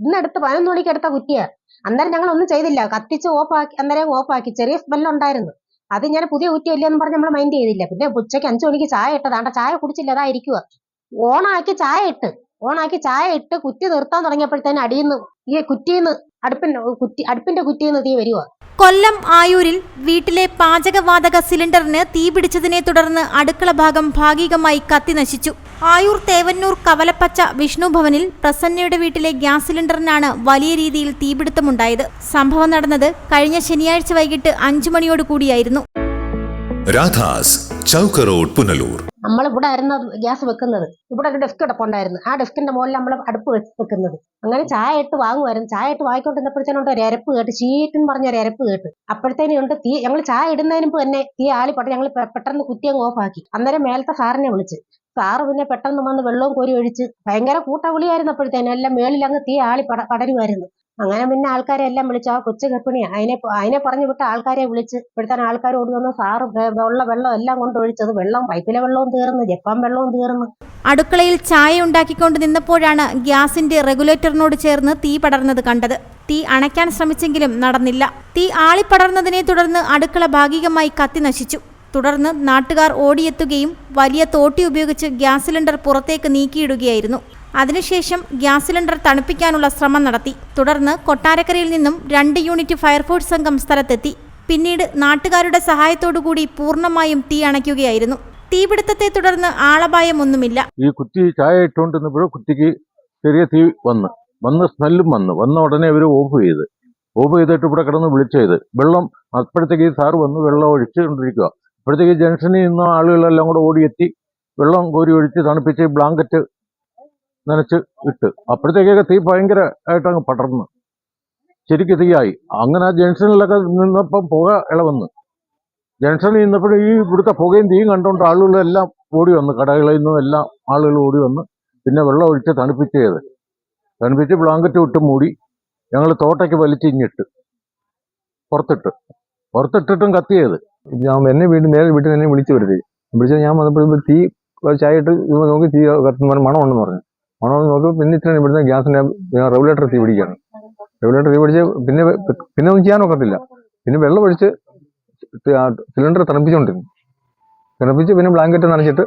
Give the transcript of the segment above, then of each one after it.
ഇന്നെടുത്ത് പതിനൊന്ന് മണിക്ക് എടുത്ത കുറ്റിയാ. അന്നേരം ഞങ്ങൾ ഒന്നും ചെയ്തില്ല. കത്തിച്ച് ഓഫാക്കി അന്നേരം ഓഫാക്കി ചെറിയ സ്മെല്ലുണ്ടായിരുന്നു അത് ഞാൻ പുതിയ കുറ്റി ഇല്ലെന്ന് പറഞ്ഞ് നമ്മൾ മൈൻഡ് ചെയ്തില്ല. പിന്നെ ഉച്ചയ്ക്ക് അഞ്ചു മണിക്ക് ചായ ഇട്ടതാണ്ട ചായ കുടിച്ചില്ല. അതാ ഇരിക്കുക ഓണാക്കി ചായ ഇട്ട്. ഓണാക്കി ചായ ഇട്ട് കുറ്റി നിർത്താൻ തുടങ്ങിയപ്പോഴത്തേന് അടിയിന്ന് ഈ കുറ്റിന്ന് അടുപ്പിന്റെ കുറ്റി അടുപ്പിന്റെ കുറ്റിന്ന് തീ വരുവാ? കൊല്ലം ആയൂരിൽ വീട്ടിലെ പാചകവാതക സിലിണ്ടറിന് തീപിടിച്ചതിനെ തുടർന്ന് അടുക്കള ഭാഗം ഭാഗികമായി കത്തിനശിച്ചു ആയൂർ തേവന്നൂർ കവലപ്പച്ച വിഷ്ണു ഭവനിൽ പ്രസന്നയുടെ വീട്ടിലെ ഗ്യാസ് സിലിണ്ടറിനാണ് വലിയ രീതിയിൽ തീപിടുത്തമുണ്ടായത്. സംഭവം നടന്നത് കഴിഞ്ഞ ശനിയാഴ്ച വൈകിട്ട് അഞ്ചു മണിയോടുകൂടിയായിരുന്നു. രാധാസ് ചൗക്ക് റോഡ് പുനലൂർ. നമ്മൾ ഇവിടെ ആയിരുന്നു ഗ്യാസ് വെക്കുന്നത്. ഇവിടെ ഒരു ഡെസ്ക് കിടപ്പുണ്ടായിരുന്നു. ആ ഡെസ്കിന്റെ മുകളിൽ നമ്മൾ അടുപ്പ് വെക്കുന്നത്. അങ്ങനെ ചായ ഇട്ട് വാങ്ങുമായിരുന്നു ചായ ഇട്ട് വാങ്ങിക്കൊണ്ടിരുന്നപ്പോഴത്തേനുണ്ട് ഒരു അരപ്പ് കേട്ട് ചീറ്റും പറഞ്ഞ ഒരു അരപ്പ് കേട്ട്. അപ്പോഴത്തേനും ഉണ്ട് തീ ഞങ്ങൾ ചായ ഇടുന്നതിന് മുമ്പ് തന്നെ തീ ആളിപ്പെട്ട് ഞങ്ങൾ പെട്ടെന്ന് കുറ്റി അങ്ങ് ആക്കി. അന്നേരം മേലത്തെ സാറിനെ വിളിച്ച്. സാറ് പിന്നെ പെട്ടെന്ന് വന്ന് വെള്ളവും കോരി ഒഴിച്ച്. ഭയങ്കര കൂട്ട വിളിയായിരുന്നു അപ്പോഴത്തേനും. എല്ലാം മേളിൽ അങ്ങ് തീ ആളി പട പടരുമായിരുന്നു അങ്ങനെ പിന്നെ ആൾക്കാരെ എല്ലാം വിളിച്ചു ആ കൊച്ചു ഗർഭിണി അതിനെ അതിനെ പറഞ്ഞു വിട്ട ആൾക്കാരെ വിളിച്ച് ഇവിടുത്തെ ആൾക്കാർ ഓടി വന്ന് സാറ് ഉള്ള വെള്ള എല്ലാം കൊണ്ട് ഒഴിച്ചത് വെള്ളം പൈപ്പിലെ വെള്ളവും തീർന്നു ജപ്പാൻ വെള്ളവും തീർന്നു. അടുക്കളയിൽ ചായ ഉണ്ടാക്കിക്കൊണ്ട് നിന്നപ്പോഴാണ് ഗ്യാസിന്റെ റെഗുലേറ്ററിനോട് ചേർന്ന് തീ പടർന്നത് കണ്ടത്. തീ അണയ്ക്കാൻ ശ്രമിച്ചെങ്കിലും നടന്നില്ല. തീ ആളിപ്പടർന്നതിനെ തുടർന്ന് അടുക്കള ഭാഗികമായി കത്തി നശിച്ചു. തുടർന്ന് നാട്ടുകാർ ഓടിയെത്തുകയും വലിയ തോട്ടി ഉപയോഗിച്ച് ഗ്യാസ് സിലിണ്ടർ പുറത്തേക്ക് നീക്കിയിടുകയായിരുന്നു. അതിനുശേഷം ഗ്യാസ് സിലിണ്ടർ തണുപ്പിക്കാനുള്ള ശ്രമം നടത്തി. തുടർന്ന് കൊട്ടാരക്കരയിൽ നിന്നും രണ്ട് യൂണിറ്റ് ഫയർഫോഴ്സ് സംഘം സ്ഥലത്തെത്തി. പിന്നീട് നാട്ടുകാരുടെ സഹായത്തോടുകൂടി പൂർണമായും തീ അണയ്ക്കുകയായിരുന്നു. തീപിടുത്തത്തെ തുടർന്ന് ആളപായമൊന്നുമില്ല. ഈ കുറ്റി ചായ ഇട്ടുകൊണ്ടിരുന്നപ്പോഴും കുറ്റിക്ക് ചെറിയ തീ വന്ന്. വന്ന് സ്മെല്ലും വന്നു. വന്ന ഉടനെ ഇവർ ഓഫ് ചെയ്ത്. ഓഫ് ചെയ്തിട്ട് ഇവിടെ കിടന്ന് വിളിച്ചത് വെള്ളം അപ്പോഴത്തേക്ക് സാറ് വന്ന് വെള്ളം ഒഴിച്ചുകൊണ്ടിരിക്കുക അപ്പോഴത്തേക്ക് ജംഗ്ഷനിൽ നിന്ന് ആളുകളെല്ലാം കൂടെ ഓടിയെത്തി. വെള്ളം കോരി ഒഴിച്ച് തണുപ്പിച്ച് ബ്ലാങ്കറ്റ് നനച്ച് ഇട്ട്. അപ്പോഴത്തേക്കൊക്കെ തീ ഭയങ്കര ആയിട്ട് അങ്ങ് പടർന്നു. ശരിക്ക് തീയായി. അങ്ങനെ ആ ജംഗ്ഷനിലൊക്കെ നിന്നപ്പം പുക ഇളവന്ന്. ജംഗ്ഷനിൽ നിന്നപ്പോഴും ഈ ഇവിടുത്തെ പുകയും തീയും കണ്ടുകൊണ്ട് ആളുകളെല്ലാം ഓടി വന്ന് കടകളിൽ നിന്നും എല്ലാം ആളുകൾ ഓടി വന്ന് പിന്നെ വെള്ളം ഒഴിച്ച് തണുപ്പിച്ച് ചെയ്ത് തണുപ്പിച്ച് ബ്ലാങ്കറ്റ് വിട്ട് മൂടി ഞങ്ങൾ തോട്ടയ്ക്ക് വലിച്ചിഞ്ഞിട്ട് പുറത്തിട്ട് പുറത്തിട്ടിട്ടും കത്തിയത്. ഞാൻ എന്നെ വീട്ടിൽ നേരെ വീട്ടിൽ എന്നെ വിളിച്ചു വരുത്തി. വിളിച്ചാൽ ഞാൻ വന്നപ്പോഴും തീ ചായ ഇട്ട് ഇത് നോക്കി തീ കത്തുന്ന മണം പറഞ്ഞു. മണം നോക്കുമ്പോൾ നോക്കി പിന്നെ ഇത്രയും ഇവിടുന്ന് ഗ്യാസിന്റെ റെഗുലേറ്റർ തീ പിടിക്കുകയാണ് റെഗുലേറ്റർ തീ പിടിച്ച് പിന്നെ പിന്നെ ഒന്നും ചെയ്യാൻ ഒക്കത്തില്ല. പിന്നെ വെള്ളം ഒഴിച്ച് സിലിണ്ടർ തണുപ്പിച്ചുകൊണ്ടിരുന്നു തണുപ്പിച്ച് പിന്നെ ബ്ലാങ്കറ്റ് നനച്ചിട്ട്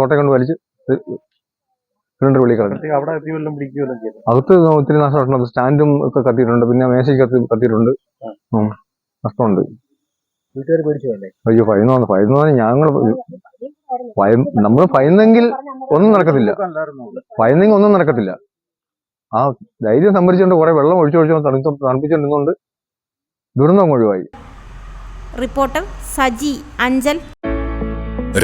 തോട്ടം കൊണ്ട് വലിച്ച് സിലിണ്ടർ വെളി കളഞ്ഞു. അവിടെ എത്തി വല്ലതും പിടിക്കുകയല്ലോ ചെയ്തു. അകത്ത് ഒത്തിരി നഷ്ടം സ്റ്റാൻഡും ഒക്കെ കത്തിയിട്ടുണ്ട്. പിന്നെ മേശയ്ക്ക് കത്തി കത്തിയിട്ടുണ്ട്. നഷ്ടമുണ്ട്. അയ്യോ ഫൈൻ വന്നു. ഫൈൻ വന്നു ഞങ്ങൾ നമ്മൾ ഫൈനെങ്കിൽ ഒന്നും നടക്കത്തില്ല. ഫൈനെങ്കിൽ ഒന്നും നടക്കത്തില്ല. ആ ധൈര്യം സംഭരിച്ചുകൊണ്ട് കുറെ വെള്ളം ഒഴിച്ചു ഒഴിച്ചു തണുത്തു തണുപ്പിച്ചുകൊണ്ടിരുന്നുകൊണ്ട് ദുരന്തം ഒഴിവായി. റിപ്പോർട്ടർ സജി അഞ്ചൽ.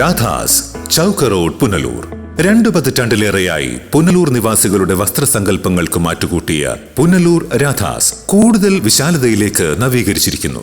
രാധാസ് ചൗക്ക് റോഡ് പുനലൂർ. രണ്ടു പതിറ്റാണ്ടിലേറെയായി പുനലൂർ നിവാസികളുടെ വസ്ത്രസങ്കല്പങ്ങൾക്ക് മാറ്റുകൂട്ടിയ പുനലൂർ രാധാസ് കൂടുതൽ വിശാലതയിലേക്ക് നവീകരിച്ചിരിക്കുന്നു.